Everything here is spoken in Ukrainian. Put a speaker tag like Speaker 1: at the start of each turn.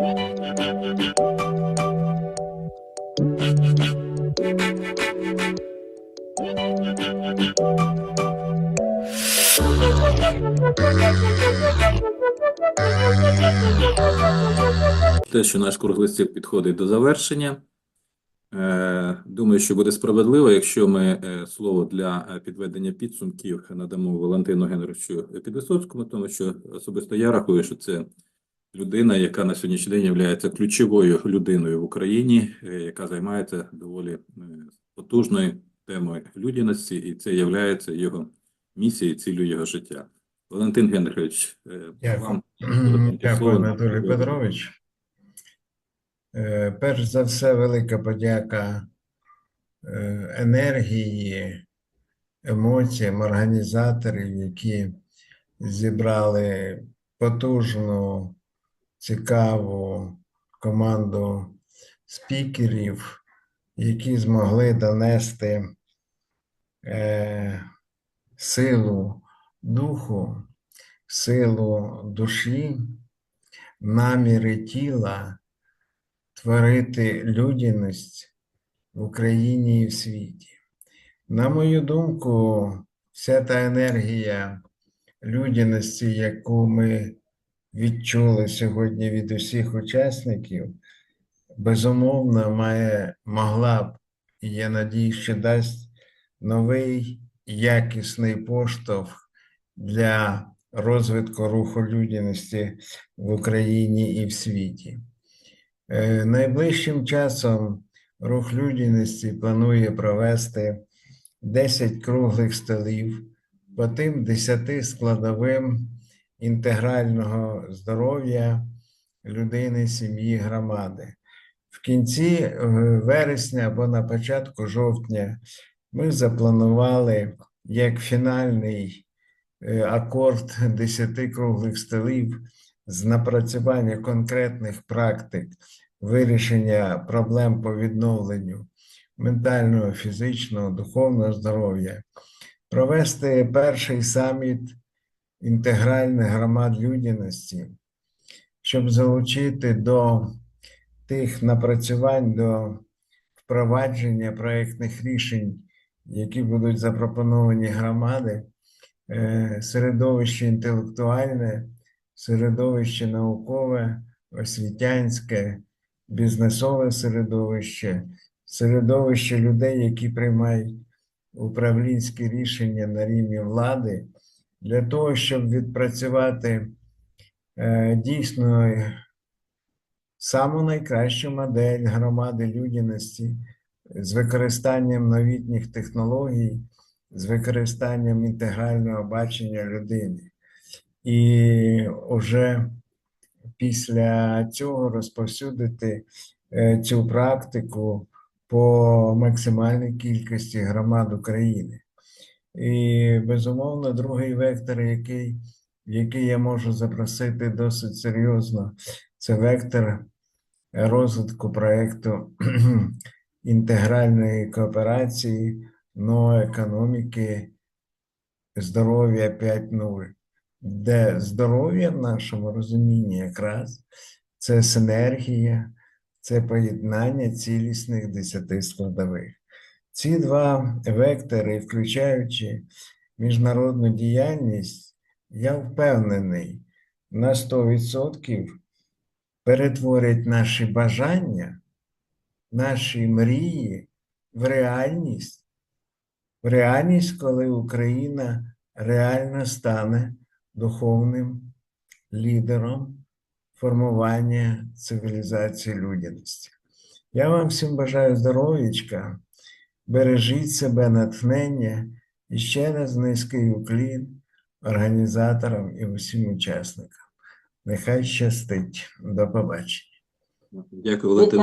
Speaker 1: Те, що наш круглий стіл підходить до завершення. Е, Думаю, що буде справедливо, якщо ми е, слово для е, підведення підсумків надамо Валентину Генровичу Підвисоцькому, тому що особисто я рахую, що це людина, яка на сьогоднішній день є ключовою людиною в Україні, е, яка займається доволі е, потужною темою людяності, і це є його місією, цілею його життя. Валентин Генрихович, е, вам
Speaker 2: Дякую. Анатолій Петрович. Перш за все, велика подяка енергії, емоціям організаторів, які зібрали потужну, цікаву команду спікерів, які змогли донести е, силу духу, силу душі, наміри тіла творити людяність в Україні і в світі. На мою думку, вся та енергія людяності, яку ми відчули сьогодні від усіх учасників, безумовно, має, могла б, і я надію, що дасть новий якісний поштовх для розвитку руху людяності в Україні і в світі. Е, Найближчим часом рух людяності планує провести 10 круглих столів по тим 10 складовим інтегрального здоров'я людини, сім'ї, громади. В кінці е, вересня або на початку жовтня ми запланували як фінальний е, акорд 10 круглих столів з напрацювання конкретних практик вирішення проблем по відновленню ментального, фізичного, духовного здоров'я, провести перший саміт інтегральних громад людяності, щоб залучити до тих напрацювань, до впровадження проєктних рішень, які будуть запропоновані громади, е, середовище інтелектуальне, середовище наукове, освітянське, бізнесове середовище, середовище людей, які приймають управлінські рішення на рівні влади, для того, щоб відпрацювати е, дійсно саму найкращу модель громади людяності з використанням новітніх технологій, з використанням інтегрального бачення людини. І вже після цього розповсюдити е, цю практику по максимальній кількості громад України. І, безумовно, другий вектор, який, який я можу запросити досить серйозно, це вектор розвитку проєкту інтегральної кооперації, но економіки здоров'я 5.0 де здоров'я в нашому розумінні якраз це синергія, це поєднання цілісних десяти складових. Ці два вектори, включаючи міжнародну діяльність, я впевнений, на 100% перетворять наші бажання, наші мрії в реальність, в реальність, коли Україна реально стане духовним лідером формування цивілізації людяності. Я вам всім бажаю здоров'ячка, бережіть себе натхнення і ще раз низький уклін організаторам і усім учасникам. Нехай щастить. До побачення.
Speaker 1: Дякую, Валентин.